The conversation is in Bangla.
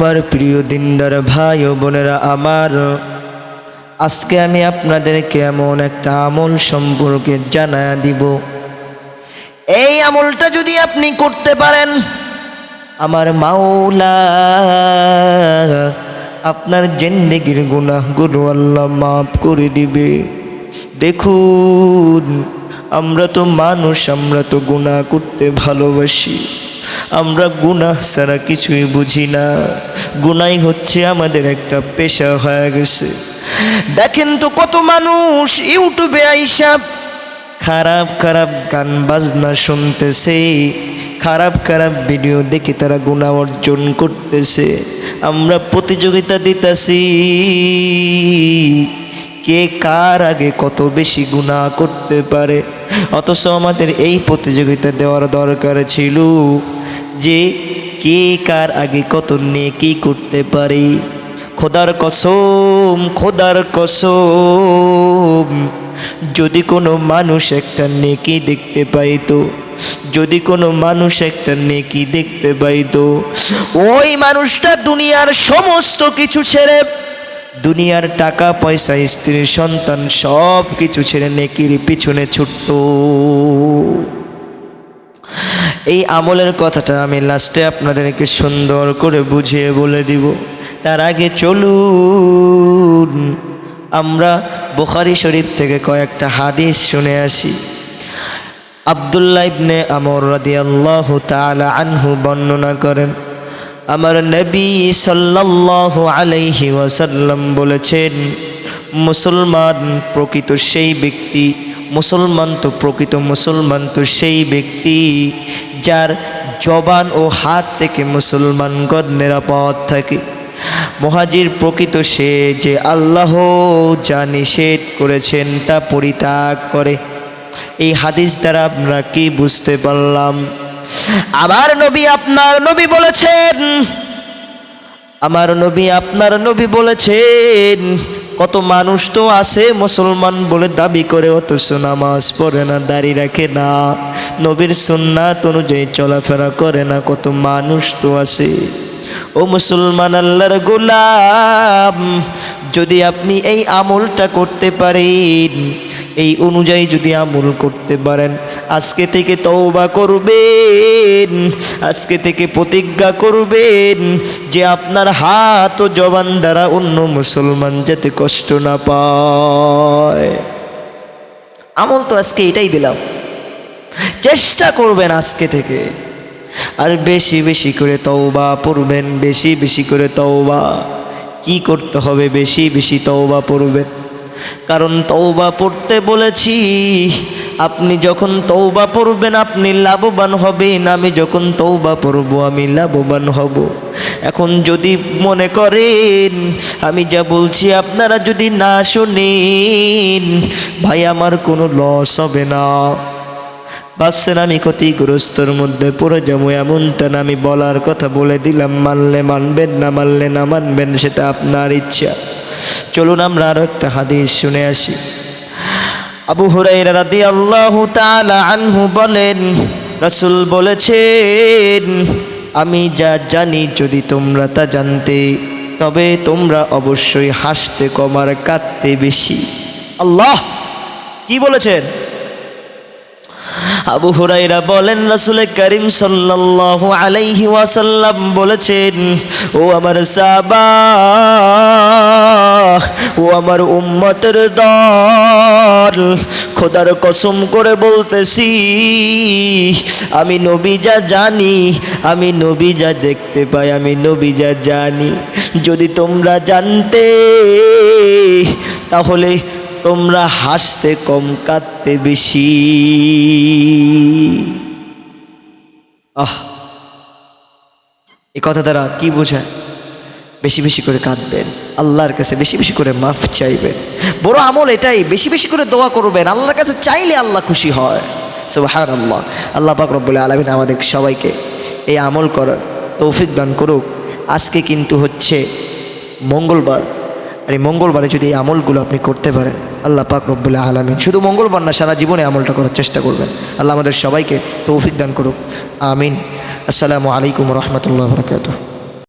আমার প্রিয় দিনদার ভাই ও বোনেরা আমার, আজকে আমি আপনাদেরকে এমন একটা আমল সম্পর্কে জানায়া দিব। এই আমলটা যদি আপনি করতে পারেন, আমার মাওলা, আপনার জেন্দেগির গুনাহগুলো আল্লাহ মাফ করে দিবে। দেখুন, আমরা তো মানুষ, আমরা তো গুনাহ করতে ভালোবাসি। আমরা গুনাহ ছাড়া কিছুই বুঝি না। গুনাই হচ্ছে আমাদের একটা পেশা হয়ে গেছে। দেখেন তো কত মানুষ ইউটিউবে আইসা খারাপ খারাপ গান বাজনা শুনতেছে। খারাপ খারাপ ভিডিও দেখে তারা গুণা অর্জন করতেছে। আমরা প্রতিযোগিতা দিতেছি। কে কার আগে কত বেশি গুণা করতে পারে? অথচ আমাদের এই প্রতিযোগিতা দেওয়ার দরকার ছিল। যে কে কার আগে কত নেকি করতে পারে? খোদার কসম খোদার কসম। যদি কোনো মানুষ একটা নেকি দেখতে পাইতো, যদি কোনো মানুষ একটা নেকি দেখতে পাইতো, ওই মানুষটা দুনিয়ার সমস্ত কিছু ছেড়ে, দুনিয়ার টাকা, পয়সা, স্ত্রী, সন্তান সব কিছু ছেড়ে নেকির পিছনে ছুটত। এই আমলের কথাটা আমি লাস্টে আপনাদেরকে সুন্দর করে বুঝিয়ে বলে দিব। তার আগে চলুন, আমরা বুখারি শরীফ থেকে কয়েকটা হাদিস শুনে আসি। আবদুল্লাহ ইবনে আমর রাদিয়াল্লাহু তাআলা আনহু বর্ণনা করেন, আমার নবী সাল্লাল্লাহু আলাইহি ওয়াসাল্লাম বলেছেন, মুসলমান প্রকৃত সেই ব্যক্তি, মুসলমান তো প্রকৃত মুসলমান তো সেই ব্যক্তি যার জবান ও হাত থেকে মুসলমানগণ নিরাপদ থাকে। মহাজির প্রকৃত সে যে আল্লাহ যা নিষেধ করেছেন তা পরিত্যাগ করে। এই হাদিস দ্বারা আমরা কি বুঝতে পারলাম? আমার নবী আপনার নবী বলেছেন, আমার নবী আপনার নবী বলেছেন কত মানুষ তো আছে মুসলমান বলে দাবি করে, অথচ নামাজ পড়ে না, দাড়ি রাখে না। নবীর সুন্নাত অনুযায়ী চলাফেরা করে না, কত মানুষ তো আছে। ও মুসলমান আল্লাহর গোলাম, যদি আপনি এই আমলটা করতে পারেন, এই অনুযায়ী যদি আমল করতে পারেন আজকে থেকে তওবা করবেন, আজকে থেকে প্রতিজ্ঞা করবেন যে আপনার হাত ও জবান দ্বারা অন্য মুসলমান যাতে কষ্ট না পায়। আমল তো আজকে এটাই দিলাম। চেষ্টা করবেন আজকে থেকে। আর বেশি বেশি করে তওবা পড়বেন, বেশি বেশি করে তওবা। কি করতে হবে? বেশি বেশি তওবা পড়বেন। কারণ তওবা পড়তে বলেছি আপনি যখন তৌবা পড়বেন, আপনি লাভবান হবেন। আমি যখন তৌবা পড়ব, আমি লাভবান হব। এখন যদি মনে করেন, আমি যা বলছি আপনারা যদি না শোনেন, ভাই, আমার কোনো লস হবে না। ভাবছেন আমি ক্ষতিগ্রস্তর মধ্যে পড়ে যাব, এমনটা না, আমি বলার কথা বলে দিলাম, মানলে মানবেন না, মানলে না মানবেন, সেটা আপনার ইচ্ছা। চলুন আমরা আরও একটা হাদিস শুনে আসি। আবু হুরাই রাদি আল্লাহ আনহু বলেন, রসুল বলেছেন, আমি যা জানি যদি তোমরা তা জানতে, তবে তোমরা অবশ্যই হাসতে, কমার কাঁদতে বেশি। আল্লাহ কি বলেছেন? আবু হুরাইরা বলেন রাসুল করিম সাল্লাল্লাহু আলাইহি ওয়াসাল্লাম বলেছেন, ও আমার সাবা ও আমার উম্মতের দল, খোদার কসম করে বলতেছি, আমি নবী যা জানি, আমি নবী যা দেখতে পাই, আমি নবী যা জানি। যদি তোমরা জানতে, তাহলে তোমরা হাসতে কম, কাঁদতে বেশি। আহ এ কথা দ্বারা কি বোঝায়? বেশি বেশি করে কাঁদবেন, আল্লাহর কাছে বেশি বেশি করে মাফ চাইবেন। বড় আমল এটাই, বেশি বেশি করে দোয়া করবেন, আল্লাহর কাছে চাইলে আল্লাহ খুশি হয়। সুবহান আল্লাহ আল্লাহ পাক রব্বুল আলমিন আমাদের সবাইকে এই আমল করার তৌফিক দান করুক। আজকে কিন্তু হচ্ছে মঙ্গলবার। আর এই মঙ্গলবারে যদি এই আমলগুলো আপনি করতে পারেন আল্লাহ পাক রব্বুল্লাহ আলমিন। শুধু মঙ্গলবার না, সারা জীবনে আমলটা করার চেষ্টা করবেন। আল্লাহ আমাদের সবাইকে তৌফিক দান করুক। আমিন। আসসালামু আলাইকুম রহমতুল্লাহ বরকাত